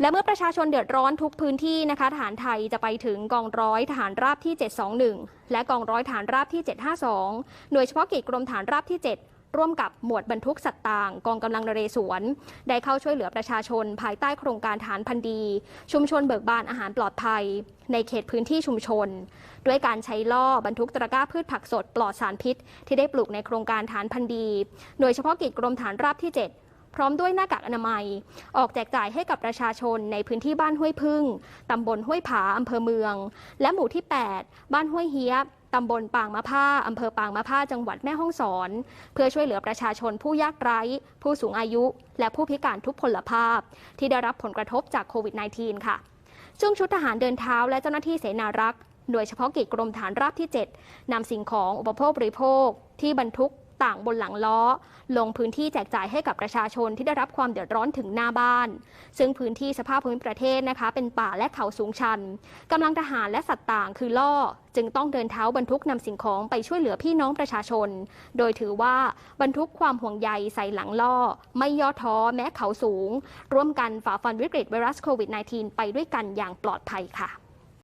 และเมื่อประชาชนเดือดร้อนทุกพื้นที่นะคะทหารไทยจะไปถึงกองร้อยทหารราบที่ 721 และกองร้อยทหารราบที่ 752 หน่วยเฉพาะกิจกรมทหารราบที่ 7ร่วมกับหมวดบรรทุกสัตว์ต่าง กองกำลังนเรศวร ได้เข้าช่วยเหลือประชาชนภายใต้โครงการฐานพันดี ชุมชนเบิกบานอาหารปลอดภัย ในเขตพื้นที่ชุมชน ด้วยการใช้ล่อบรรทุกตะกร้าพืชผักสดปลอดสารพิษ ที่ได้ปลูกในโครงการฐานพันดี หน่วยเฉพาะกิจกรมฐานราบที่ 7 พร้อมด้วยหน้ากากอนามัย ออกแจกจ่ายให้กับประชาชนในพื้นที่บ้านห้วยพึ่งตำบลห้วยผาอำเภอเมือง และหมู่ที่ 8 บ้านห้วยเฮียบตำบลปางมะผ้าอำเภอปางมะผ้าจังหวัดแม่ฮ่องสอน เพื่อช่วยเหลือประชาชนผู้ยากไร้ ผู้สูงอายุ และผู้พิการทุกพลภาพ ที่ได้รับผลกระทบจากโควิด -19 ค่ะ ซึ่งชุดทหารเดินเท้าและเจ้าหน้าที่เสนารักษ์หน่วยเฉพาะกิจกรมฐานราบที่ 7นำสิ่งของอุปโภคบริโภค ที่บรรทุก ต่างบนหลังล้อ ลงพื้นที่แจกจ่ายให้กับประชาชนที่ได้รับความเดือดร้อนถึงหน้าบ้าน ซึ่งพื้นที่สภาพภูมิประเทศนะคะ เป็นป่าและเขาสูงชันกำลังทหารและสัตว์ต่างคือล่อ จึงต้องเดินเท้าบรรทุกนำสิ่งของไปช่วยเหลือพี่น้องประชาชน โดยถือว่าบรรทุกความห่วงใยใส่หลังล่อ ไม่ย่อท้อแม้เขาสูง ร่วมกันฝ่าฟันวิกฤตไวรัสโควิด -19 ไปด้วยกันอย่างปลอดภัยค่ะ